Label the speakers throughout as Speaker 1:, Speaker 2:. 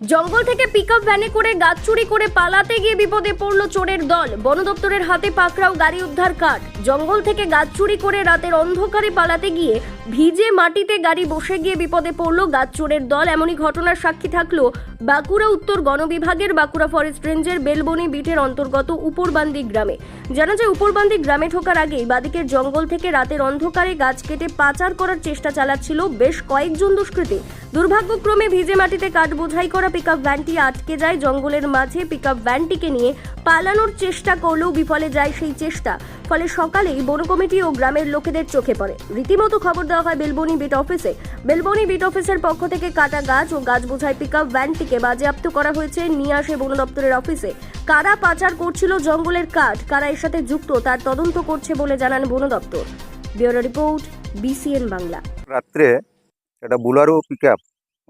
Speaker 1: জঙ্গল থেকে পিকআপ ভ্যানে করে গাছ চুরি করে পালাতে গিয়ে বিপদে পড়ল চোরের দল। বন দপ্তরের হাতে পাকড়াও গাড়ি উদ্ধার কাঠ জঙ্গল থেকে গাছ চুরি করে রাতের অন্ধকারে পালাতে গিয়ে ভিজে মাটিতে গাড়ি বসে গিয়ে বিপদে পড়ল গাছ চোরের দল। এমনই ঘটনার সাক্ষী থাকল বাঁকুড়া উত্তর গণবিভাগের বাঁকুড়া ফরেস্ট রেঞ্জের বেলবনি বিটের অন্তর্গত উপরবান্দি গ্রামে। জানা যায়, উপরবান্দি গ্রামে ঢোকার আগেই বাদিকের জঙ্গল থেকে রাতের অন্ধকারে গাছ কেটে পাচার করার চেষ্টা চালাচ্ছিল বেশ কয়েকজন দুষ্কৃতী। দুর্ভাগ্যক্রমে ভিজে মাটিতে কাঠ বোঝাই করা পিকআপ ভ্যানটি আটকে যায়। জঙ্গলের মাঝে পিকআপ ভ্যানটিকে নিয়ে পালানোর চেষ্টা করলেও বিফলে যায় সেই চেষ্টা। ফলে সকালেই বন কমিটি ও গ্রামের লোকেদের চোখে পড়ে। রীতিমতো খবর দেওয়া হয় বেলবনি বিট অফিসে। বেলবনি বিট অফিসের পক্ষ থেকে কাটা গাছ ও গাছ বোঝাই পিকআপ ভ্যানটিকে বাজেয়াপ্ত করা হয়েছে। নিয়ে আসে বন দপ্তরের অফিসে। কারা পাচার করছিল জঙ্গলের কাঠ? কারা এর সাথে যুক্ত? তার তদন্ত করছে বলে জানান বন দপ্তর। Bureau report, BCN Bangla.
Speaker 2: রাত্রে একটা বুলারো পিক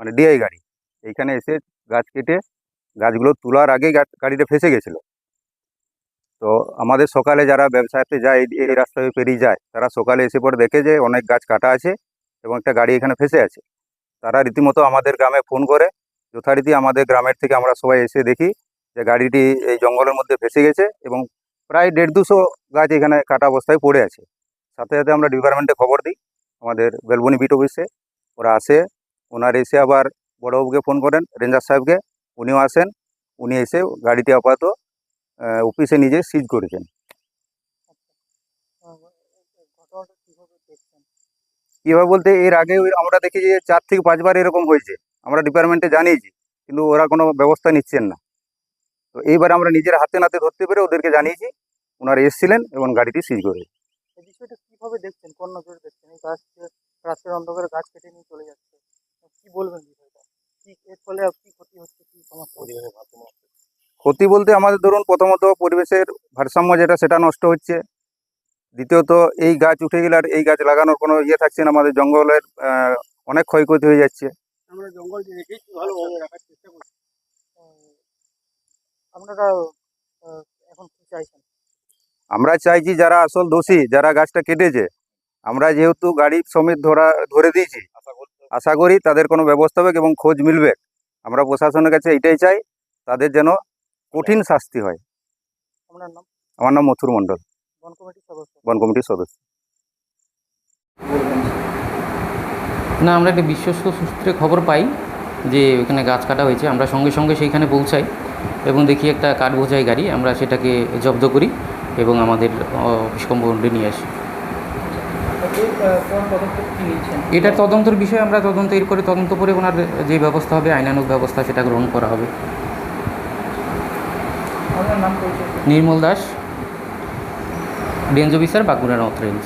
Speaker 2: মানে ডিআই গাড়ি, এইখানে এসে গাছ কেটে গাছগুলো তোলার আগে গাড়িটা ফেসে গেছিল। তো আমাদের সকালে যারা ব্যবসাতে যায়, এই- রাস্তায় পেরিয়ে যায়, তারা সকালে এসে পরে দেখে যে অনেক গাছ কাটা আছে এবং একটা গাড়ি এখানে ফেসে আছে। তারা রীতিমতো আমাদের গ্রামে ফোন করে। যথারীতি আমাদের গ্রামের থেকে আমরা সবাই এসে দেখি যে গাড়িটি এই জঙ্গলের মধ্যে ফেসে গেছে এবং প্রায় দেড় দুশো গাছ এখানে কাটা অবস্থায় পড়ে আছে। সাথে সাথে আমরা ডিপার্টমেন্টে খবর দিই। আমাদের বেলবনি বিট অফিসে ওরা আসে। ওনার এসে আবার বড়বাবুকে ফোন করেন, রেঞ্জার সাহেবকে। উনিও আসেন। উনি এসে গাড়িটি আপাতত অফিসে নিজে সিজ করেছেন।
Speaker 3: কীভাবে
Speaker 2: কীভাবে বলতে এর আগে ওই আমরা দেখি যে চার থেকে পাঁচবার এরকম হয়েছে। আমরা ডিপার্টমেন্টে জানিয়েছি কিন্তু ওরা কোনো ব্যবস্থা নিচ্ছেন না। তো এইবার আমরা নিজের হাতে নাতে ধরতে পেরে ওদেরকে জানিয়েছি ওনারা এসেছিলেন এবং গাড়িটি সিজ করে।
Speaker 3: এই বিষয়টা কীভাবে দেখছেন? কোন নজরে দেখছেন? এই গাছ অন্ধকারে গাছ কেটে নিয়ে চলে যাচ্ছে। কি বলবেন বিষয়টা? কি এর ফলে কি ক্ষতি হচ্ছে? কি সমস্যা? পরিবেশের মাধ্যমে
Speaker 2: ক্ষতি বলতে আমাদের ধরুন প্রথমত পরিবেশের ভারসাম্য যেটা সেটা নষ্ট হচ্ছে। দ্বিতীয়ত এই গাছ উঠে গেলে আর এই গাছ লাগানোর কোনো ইয়ে থাকছে না আমাদের জঙ্গলের অনেক ক্ষয়ক্ষতি হয়ে যাচ্ছে।
Speaker 3: আমরা জঙ্গলটি ভালোভাবে রাখার চেষ্টা করছি আপনারা এখন কি চাইছেন?
Speaker 2: আমরা চাইছি যারা আসল দোষী যারা গাছটা কেটেছে আমরা যেহেতু গাড়ি সমেত ধরা ধরে দিয়েছি আশা করি তাদের কোনো ব্যবস্থা হবে এবং খোঁজ মিলবে। আমরা প্রশাসনের কাছে এটাই চাই তাদের যেন কঠিন শাস্তি হয়।
Speaker 3: আপনার নাম?
Speaker 2: আমার নাম মথুর মণ্ডল।
Speaker 3: বন কমিটির সদস্য।
Speaker 2: বন কমিটির সদস্য।
Speaker 4: না আমরা একটা বিশ্বস্ত সূত্রে খবর পাই যে ওখানে গাছ কাটা হয়েছে। আমরা সঙ্গে সঙ্গে সেইখানে পৌঁছাই এবং দেখি একটা কাঠ বোঝাই গাড়ি আমরা সেটাকে জব্দ করি এবং আমাদের অফিস কম্পাউন্ডে নিয়ে আসি। এটা তদন্তের বিষয়ে আমরা তদন্ত এর করে তদন্ত করে ওনার যে ব্যবস্থা হবে আইনানুগ ব্যবস্থা সেটা গ্রহণ করা হবে। Nirmal Das range officer Bankura north range